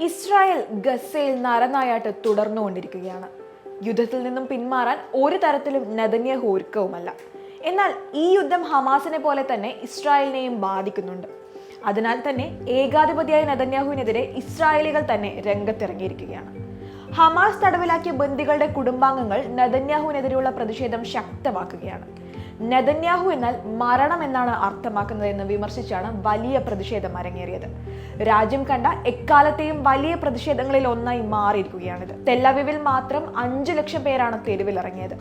Israel ഗസയിൽ നരനായാട്ട് തുടർന്നുകൊണ്ടിരിക്കുകയാണ്. യുദ്ധത്തിൽ നിന്നും പിന്മാറാൻ ഒരു തരത്തിലും നെതന്യാഹു ഒരുക്കവുമല്ല. എന്നാൽ ഈ യുദ്ധം ഹമാസിനെ പോലെ തന്നെ ഇസ്രായേലിനെയും ബാധിക്കുന്നുണ്ട്. അതിനാൽ തന്നെ ഏകാധിപതിയായ നെതന്യാഹുവിനെതിരെ ഇസ്രായേലികൾ തന്നെ രംഗത്തിറങ്ങിയിരിക്കുകയാണ്. ഹമാസ് തടവിലാക്കിയ ബന്ദികളുടെ കുടുംബാംഗങ്ങൾ നെതന്യാഹുവിനെതിരെയുള്ള പ്രതിഷേധം ശക്തമാക്കുകയാണ്. നെതന്യാഹു എന്നാൽ മരണം എന്നാണ് അർത്ഥമാക്കുന്നത് എന്ന് വിമർശിച്ചാണ് വലിയ പ്രതിഷേധം അരങ്ങേറിയത്. രാജ്യം കണ്ട എക്കാലത്തെയും വലിയ പ്രതിഷേധങ്ങളിൽ ഒന്നായി മാറിയിരിക്കുകയാണിത്. തെല്ലവിവിൽ മാത്രം അഞ്ചു ലക്ഷം പേരാണ് തെരുവിലിറങ്ങിയത്.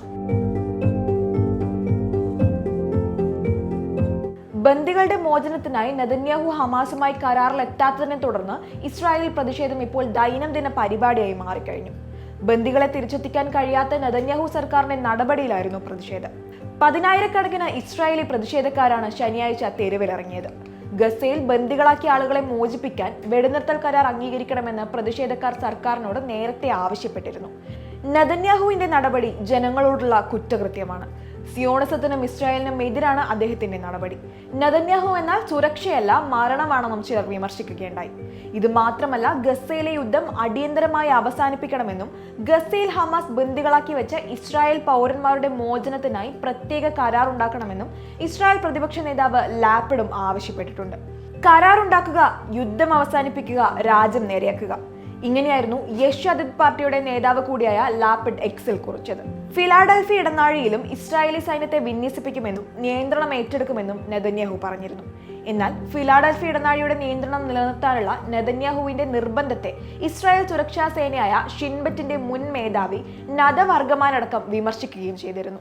ബന്ദികളുടെ മോചനത്തിനായി നെതന്യാഹു ഹമാസുമായി കരാറിലെത്താത്തതിനെ തുടർന്ന് ഇസ്രായേലിൽ പ്രതിഷേധം ഇപ്പോൾ ദൈനംദിന പരിപാടിയായി മാറിക്കഴിഞ്ഞു. ബന്ദികളെ തിരിച്ചെത്തിക്കാൻ കഴിയാത്ത നെതന്യാഹു സർക്കാരിന്റെ നടപടിയിലായിരുന്നു പ്രതിഷേധം. പതിനായിരക്കണക്കിന് ഇസ്രായേലി പ്രതിഷേധക്കാരാണ് ശനിയാഴ്ച തെരുവിലിറങ്ങിയത്. ഗസയിൽ ബന്ദികളാക്കിയ ആളുകളെ മോചിപ്പിക്കാൻ വെടിനിർത്തൽ കരാർ അംഗീകരിക്കണമെന്ന് പ്രതിഷേധക്കാർ സർക്കാരിനോട് നേരത്തെ ആവശ്യപ്പെട്ടിരുന്നു. നെതന്യാഹുവിന്റെ നടപടി ജനങ്ങളോടുള്ള കുറ്റകൃത്യമാണ്. സിയോണിസത്തിനും ഇസ്രായേലിനും എതിരാണ് അദ്ദേഹത്തിന്റെ നടപടി. നദന്യാഹു എന്നാൽ സുരക്ഷയല്ല മരണമാണെന്നും ചിലർ വിമർശിക്കുകയുണ്ടായി. ഇത് മാത്രമല്ല ഗസയിലെ യുദ്ധം അടിയന്തരമായി അവസാനിപ്പിക്കണമെന്നും ഗസയിൽ ഹമാസ് ബന്ദികളാക്കി വെച്ച ഇസ്രായേൽ പൗരന്മാരുടെ മോചനത്തിനായി പ്രത്യേക കരാർ ഉണ്ടാക്കണമെന്നും ഇസ്രായേൽ പ്രതിപക്ഷ നേതാവ് ലാപ്പിഡും ആവശ്യപ്പെട്ടിട്ടുണ്ട്. കരാറുണ്ടാക്കുക യുദ്ധം അവസാനിപ്പിക്കുക രാജ്യം നേരെയാക്കുക. ഇങ്ങനെയായിരുന്നു യശ് അദിത് പാർട്ടിയുടെ നേതാവ് കൂടിയായ ലാപ്പിഡ് എക്സിൽ കുറിച്ചത്. ഫിലാഡൽഫി ഇടനാഴിയിലും ഇസ്രായേലി സൈന്യത്തെ വിന്യസിപ്പിക്കുമെന്നും നിയന്ത്രണം ഏറ്റെടുക്കുമെന്നും നെതന്യാഹു പറഞ്ഞിരുന്നു. എന്നാൽ ഫിലാഡൽഫി ഇടനാഴിയുടെ നിയന്ത്രണം നിലനിർത്താനുള്ള നെതന്യാഹുവിന്റെ നിർബന്ധത്തെ ഇസ്രായേൽ സുരക്ഷാ സേനയായ ഷിൻബറ്റിന്റെ മുൻ മേധാവി നദ വർഗമാനടക്കം വിമർശിക്കുകയും ചെയ്തിരുന്നു.